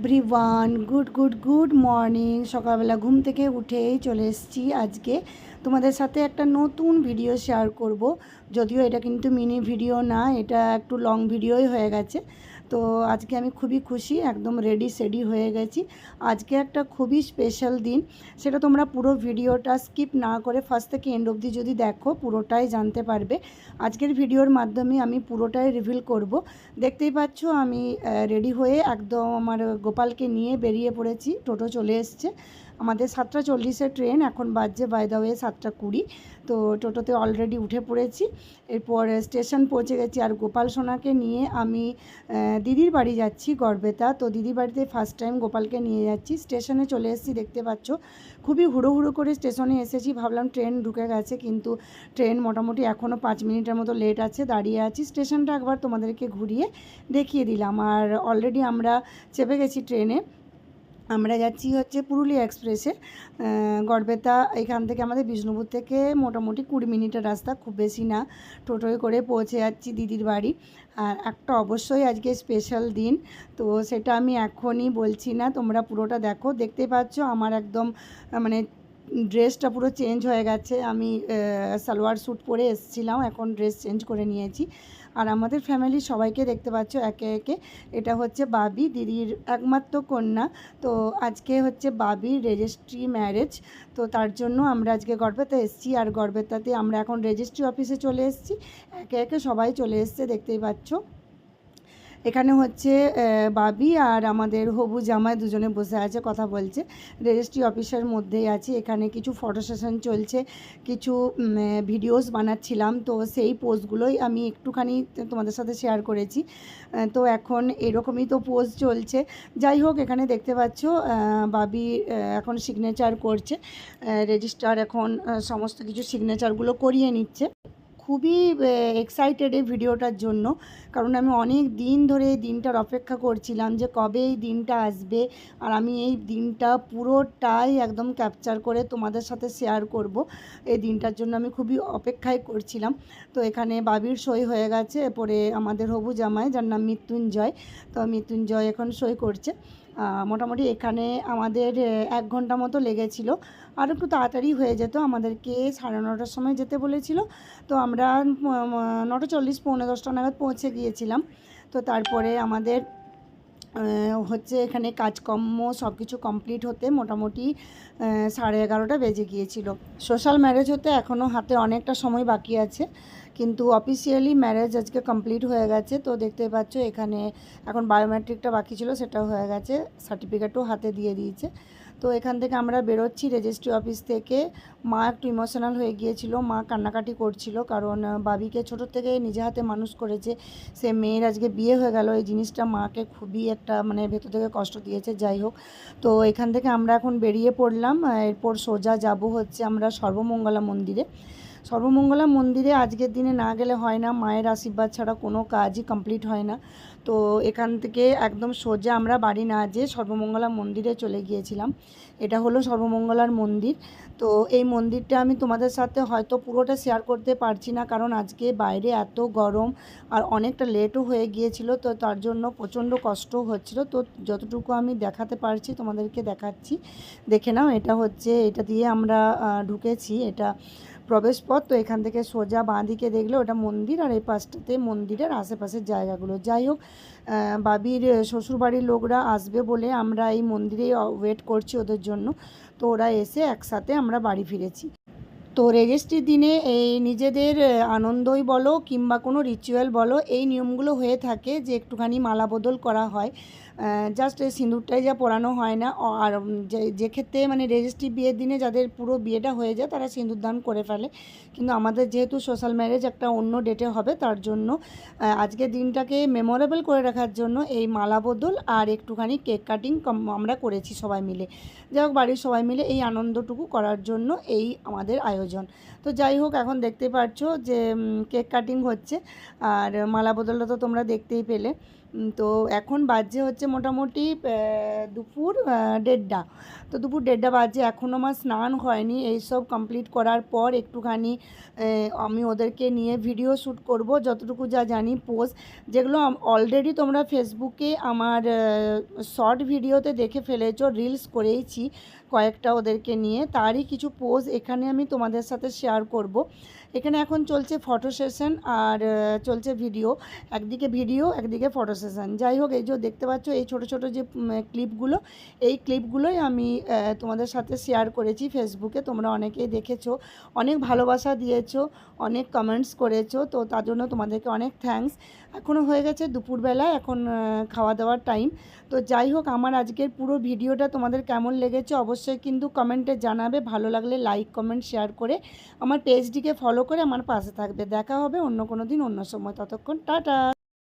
Everyone good good good morning সকালবেলা ঘুম থেকে উঠেই চলে এসেছি আজকে। তোমাদের সাথে একটা নতুন ভিডিও শেয়ার করব। যদিও এটা কিন্তু মিনি ভিডিও না, এটা একটু লং ভিডিওই হয়ে গেছে। তো আজকে আমি খুবই খুশি, একদম রেডি সেডি হয়ে গেছি। আজকে একটা খুবই স্পেশাল দিন, সেটা তোমরা পুরো ভিডিওটা স্কিপ না করে ফার্স্ট থেকে এন্ড অবধি যদি দেখো, পুরোটাই জানতে পারবে। আজকের ভিডিওর মাধ্যমে আমি পুরোটাই রিভিল করব। দেখতেই পাচ্ছ আমি রেডি হয়ে একদম আমার গোপালকে নিয়ে বেরিয়ে পড়েছি, টোটো চলে এসছে। আমাদের সাতটা চল্লিশের ট্রেন এখন বাজছে বাই দা ওয়ে সাতটা কুড়ি। তো টোটোতে অলরেডি উঠে পড়েছি, এরপর স্টেশন পৌঁছে গেছি। আর গোপাল সোনাকে নিয়ে আমি দিদির বাড়ি যাচ্ছি গড়বেতা। তো দিদির বাড়িতে ফার্স্ট টাইম গোপালকে নিয়ে যাচ্ছি। স্টেশনে চলে এসেছি, দেখতে পাচ্ছ। খুবই হুড়ো হুড়ো করে স্টেশনে এসেছি। ভাবলাম ট্রেন ঢুকে গেছে, কিন্তু ট্রেন মোটামুটি এখনও পাঁচ মিনিটের মতো লেট আছে, দাঁড়িয়ে আছি। স্টেশনটা একবার তোমাদেরকে ঘুরিয়ে দেখিয়ে দিলাম। আর অলরেডি আমরা চেপে গেছি ট্রেনে আমরা যাচ্ছি হচ্ছে পুরুলিয়া এক্সপ্রেসে গড়বেতা, এখান থেকে আমাদের বিষ্ণুপুর থেকে মোটামুটি কুড়ি মিনিটের রাস্তা, খুব বেশি না। টোটোয় করে পৌঁছে যাচ্ছি দিদির বাড়ি। আর একটা অবশ্যই আজকে স্পেশাল দিন, তো সেটা আমি এখনই বলছি না, তোমরা পুরোটা দেখো। দেখতেই পাচ্ছ আমার একদম মানে ড্রেসটা পুরো চেঞ্জ হয়ে গেছে। আমি সালোয়ার স্যুট পরে এসেছিলাম, এখন ড্রেস চেঞ্জ করে নিয়েছি। আর আমাদের ফ্যামিলির সবাইকে দেখতে পাচ্ছ একে একে। এটা হচ্ছে বাবি, দিদির একমাত্র কন্যা। তো আজকে হচ্ছে বাবির রেজিস্ট্রি ম্যারেজ তো তার জন্য আমরা আজকে গড়বেতা এসেছি আর গড়বেতাতে আমরা এখন রেজিস্ট্রি অফিসে চলে এসেছি। একে একে সবাই চলে এসছে, দেখতেই পাচ্ছ। এখানে হচ্ছে বাবি আর আমাদের হবু জামাই দুজনে বসে আছে, কথা বলছে। রেজিস্ট্রি অফিসের মধ্যেই আছি, এখানে কিছু ফটো সেশন চলছে, কিছু ভিডিওস বানাচ্ছিলাম। তো সেই পোস্টগুলোই আমি একটুখানি তোমাদের সাথে শেয়ার করেছি। তো এখন এরকমই তো পোস্ট চলছে। যাই হোক, এখানে দেখতে পাচ্ছ বাবি এখন সিগনেচার করছে। রেজিস্টার এখন সমস্ত কিছু সিগনেচারগুলো করিয়ে নিচ্ছে। খুবই এক্সাইটেড এই ভিডিওটার জন্য। কারণ আমি অনেক দিন ধরে এই দিনটার অপেক্ষা করছিলাম যে কবে এই দিনটা আসবে। আর আমি এই দিনটা পুরোটাই একদম ক্যাপচার করে তোমাদের সাথে শেয়ার করব। এই দিনটার জন্য আমি খুবই অপেক্ষায় করছিলাম। তো এখানে বাবির সই হয়ে গেছে, এরপরে আমাদের হবু জামাই, যার নাম মৃত্যুঞ্জয়। তো মৃত্যুঞ্জয় এখন সই করছে। মোটামুটি এখানে আমাদের এক ঘণ্টা মতো লেগেছিল। আর একটু তাড়াতাড়ি হয়ে যেত আমাদেরকে সাড়ে নটার সময় যেতে বলেছিল। তো আমরা উম, নটা চল্লিশ পৌনে দশটা নাগাদ পৌঁছে গিয়েছিলাম। তো তারপরে আমাদের হচ্ছে এখানে কাজকর্ম সব কিছু কমপ্লিট হতে মোটামুটি সাড়ে এগারোটা বেজে গিয়েছিল। সোশ্যাল ম্যারেজ হতে এখনও হাতে অনেকটা সময় বাকি আছে কিন্তু অফিসিয়ালি ম্যারেজ আজকে কমপ্লিট হয়ে গেছে। তো দেখতে পাচ্ছ এখানে এখন বায়োমেট্রিকটা বাকি ছিল সেটাও হয়ে গেছে সার্টিফিকেটও হাতে দিয়ে দিয়েছে। তো এখান থেকে আমরা বেরোচ্ছি রেজিস্ট্রি অফিস থেকে। মা একটু ইমোশনাল হয়ে গিয়েছিল, মা কান্নাকাটি করছিল কারণ বাবিকে ছোট থেকে নিজে হাতে মানুষ করেছে। সে মেয়ের আজকে বিয়ে হয়ে গেল, এই জিনিসটা মাকে খুবই একটা মানে ভেতর থেকে কষ্ট দিয়েছে, যাই হোক। তো এখান থেকে আমরা এখন বেরিয়ে পড়লাম এরপর সোজা যাব হচ্ছে আমরা সর্বমঙ্গলা মন্দিরে। সর্বমঙ্গলা মন্দিরে আজকের দিনে না গেলে হয় না, মায়ের আশীর্বাদ ছাড়া কোনো কাজই কমপ্লিট হয় না। তো এখান থেকে একদম সোজা আমরা বাড়ি না যেয়ে সর্বমঙ্গলা মন্দিরে চলে গিয়েছিলাম। এটা হলো সর্বমঙ্গলার মন্দির। তো এই মন্দিরটা আমি তোমাদের সাথে হয়তো পুরোটা শেয়ার করতে পারছি না, কারণ আজকে বাইরে এত গরম আর অনেকটা লেটও হয়ে গিয়েছিল, তো তার জন্য প্রচণ্ড কষ্ট হচ্ছিল। তো যতটুকু আমি দেখাতে পারছি, তোমাদেরকে দেখাচ্ছি। দেখে নাও, এটা হচ্ছে, এটা দিয়ে আমরা ঢুকেছি। এটা প্রবেশপথ, তো এখান থেকে সোজা বাঁ দিকে দেখলে ওটা মন্দির আর এই পাশটাতে মন্দিরের আশেপাশের জায়গাগুলো। যাই হোক বাবির শ্বশুরবাড়ির লোকরা আসবে বলে আমরা এই মন্দিরেই ওয়েট করছি ওদের জন্য। তো ওরা এসে একসাথে আমরা বাড়ি ফিরেছি। তো রেজিস্ট্রির দিনে এই নিজেদের আনন্দই বলো কিংবা কোনো রিচুয়াল বলো এই নিয়মগুলো হয়ে থাকে যে একটুখানি মালা বদল করা হয়। জাস্ট এই সিঁদুরটাই যা পরানো হয় না আর যে ক্ষেত্রে মানে রেজিস্ট্রি বিয়ের দিনে যাদের পুরো বিয়েটা হয়ে যায় তারা সিঁদুর দান করে ফেলে। কিন্তু আমাদের যেহেতু সোশ্যাল ম্যারেজ একটা অন্য ডেটে হবে তার জন্য আহ, আজকের দিনটাকে মেমোরেবল করে রাখার জন্য এই মালা বদল আর একটুখানি কেক কাটিং আমরা করেছি সবাই মিলে। যাই হোক বাড়ির সবাই মিলে এই আনন্দটুকু করার জন্য এই আমাদের আয়োজন। তো যাই হোক, এখন দেখতে পারছ যে কেক কাটিং হচ্ছে। আর মালা বদলটা তো তোমরা দেখতেই পেলে। তো এখন বাজে হচ্ছে মোটামুটি দুপুর দেড়টা। তো দুপুর দেড়টা বাজে এখনও আমার স্নান হয়নি। এইসব কমপ্লিট করার পর একটুখানি আমি ওদেরকে নিয়ে ভিডিও শ্যুট করব, যতটুকু যা জানি পোস্ট যেগুলো অলরেডি তোমরা ফেসবুকে আমার শর্ট ভিডিওতে দেখে ফেলেছো রিলস করেইছি কয়েকটা ওদেরকে নিয়ে। তারই কিছু পোজ এখানে আমি তোমাদের সাথে শেয়ার করব। এখানে এখন চলছে ফটো সেশন আর চলছে ভিডিও একদিকে ভিডিও একদিকে ফটো সেশন যাই হোক, এই যে দেখতে পাচ্ছ, এই ছোট ছোট যে ক্লিপগুলো এই ক্লিপগুলোই আমি তোমাদের সাথে শেয়ার করেছি ফেসবুকে তোমরা অনেকেই দেখেছ, অনেক ভালোবাসা দিয়েছ, অনেক কমেন্টস করেছ, তো তার জন্য তোমাদেরকে অনেক থ্যাঙ্কস এখনও হয়ে গেছে দুপুরবেলা, এখন খাওয়া দাওয়ার টাইম তো যাই হোক, আমার আজকের পুরো ভিডিওটা তোমাদের কেমন লেগেছে অবশ্যই কিন্তু কমেন্টে জানাবে। ভালো লাগলে লাইক কমেন্ট শেয়ার করে আমার পেজটিকে ফলো করে আমার পাশে থাকবে। দেখা হবে অন্য কোনো দিন অন্য সময়। ততক্ষণ টাটা।